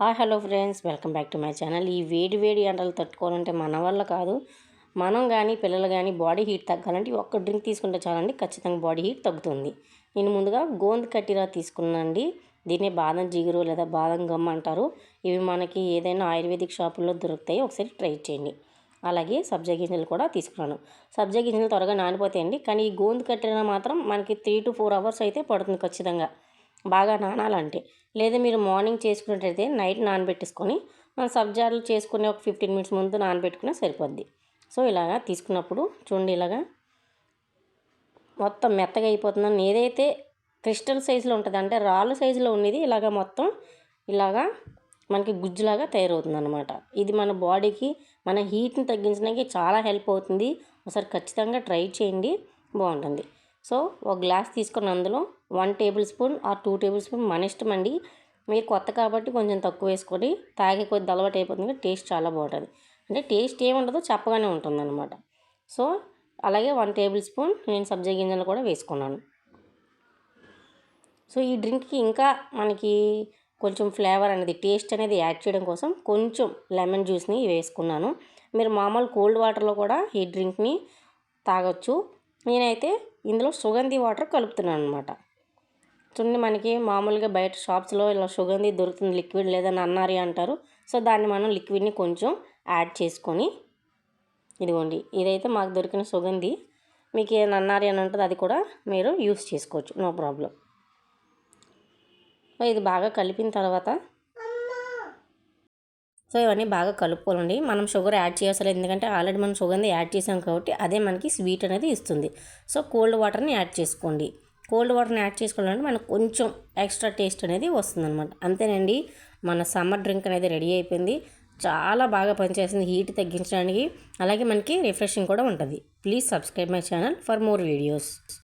Hi hello friends. Welcome back to my channel. ఈ వేడి వేడి ఎండలు తట్టుకోవాలంటే మన వల్ల కాదు. మనం కానీ పిల్లలు కానీ బాడీ హీట్ తగ్గాలంటే ఒక్క డ్రింక్ తీసుకుంటే చాలండి ఖచ్చితంగా బాడీ హీట్ తగ్గుతుంది. నేను ముందుగా గోంది కట్టిరా తీసుకున్నానండి. దీన్ని బాదం జిగురు లేదా బాదం గమ్ అంటారు. ఇవి మనకి ఏదైనా ఆయుర్వేదిక్ షాపుల్లో దొరుకుతాయి. ఒకసారి ట్రై చేయండి. అలాగే సబ్జా గింజలు కూడా తీసుకున్నాను. సబ్జా గింజలు త్వరగా నానిపోతాయండి. కానీ ఈ గోంది కట్టిన మాత్రం మనకి త్రీ టు ఫోర్ అవర్స్ అయితే పడుతుంది ఖచ్చితంగా. బాగా నానాలంటే. లేదా మీరు మార్నింగ్ చేసుకున్నట్టయితే నైట్ నానబెట్టేసుకొని మనం సబ్జాలు చేసుకునే ఒక ఫిఫ్టీన్ మినిట్స్ ముందు నానబెట్టుకున్నా సరిపోద్ది. సో ఇలాగా తీసుకున్నప్పుడు చూడండి ఇలాగా మొత్తం మెత్తగా అయిపోతుందని ఏదైతే క్రిస్టల్ సైజులో ఉంటుంది అంటే రాళ్ళు సైజులో ఉన్నది ఇలాగ మొత్తం ఇలాగా మనకి గుజ్జులాగా తయారవుతుంది అనమాట ఇది మన బాడీకి మన హీట్ని తగ్గించడానికి చాలా హెల్ప్ అవుతుంది. ఒకసారి ఖచ్చితంగా ట్రై చేయండి. బాగుంటుంది. సో ఒక గ్లాస్ తీసుకొని అందులో one tablespoon or two tablespoon మన ఇష్టం అండి. మీరు కొత్త కాబట్టి కొంచెం తక్కువ వేసుకొని తాగే కొద్ది అలవాటు అయిపోతుంది టేస్ట్ చాలా బాగుంటుంది. అంటే టేస్ట్ ఏముండదో చెప్పగానే ఉంటుంది అనమాట సో అలాగే వన్ టేబుల్ స్పూన్ నేను సబ్జా గింజలు కూడా వేసుకున్నాను. సో ఈ డ్రింక్కి ఇంకా మనకి కొంచెం ఫ్లేవర్ అనేది టేస్ట్ అనేది యాడ్ చేయడం కోసం కొంచెం లెమన్ జ్యూస్ని వేసుకున్నాను. మీరు మామూలు కోల్డ్ వాటర్లో కూడా ఈ డ్రింక్ని తాగొచ్చు. నేనైతే ఇందులో సుగంధి వాటర్ కలుపుతున్నాను అనమాట చూడండి మనకి మామూలుగా బయట షాప్స్లో ఇలా సుగంధి దొరుకుతుంది లిక్విడ్ లేదని అన్నారి అంటారు. సో దాన్ని మనం లిక్విడ్ని కొంచెం యాడ్ చేసుకొని ఇదిగోండి ఇదైతే మాకు దొరికిన సుగంధి. మీకు ఏ అన్నారి అని ఉంటుంది అది కూడా మీరు యూస్ చేసుకోవచ్చు. No problem. ఇది బాగా కలిపిన తర్వాత సో ఇవన్నీ బాగా కలుపుకోవాలండి. మనం షుగర్ యాడ్ చేయాల్సలేదు ఎందుకంటే ఆల్రెడీ మనం సుగంధి యాడ్ చేసాం కాబట్టి అదే మనకి స్వీట్ అనేది ఇస్తుంది. సో కోల్డ్ వాటర్ని యాడ్ చేసుకోండి. కోల్డ్ వాటర్ని యాడ్ చేసుకోవాలంటే మనకు కొంచెం ఎక్స్ట్రా టేస్ట్ అనేది వస్తుందన్నమాట. అంతేనండి మన సమ్మర్ డ్రింక్ అనేది రెడీ అయిపోయింది. చాలా బాగా పనిచేస్తుంది హీట్ తగ్గించడానికి. అలాగే మనకి రిఫ్రెషింగ్ కూడా ఉంటుంది. Please subscribe my channel for more videos.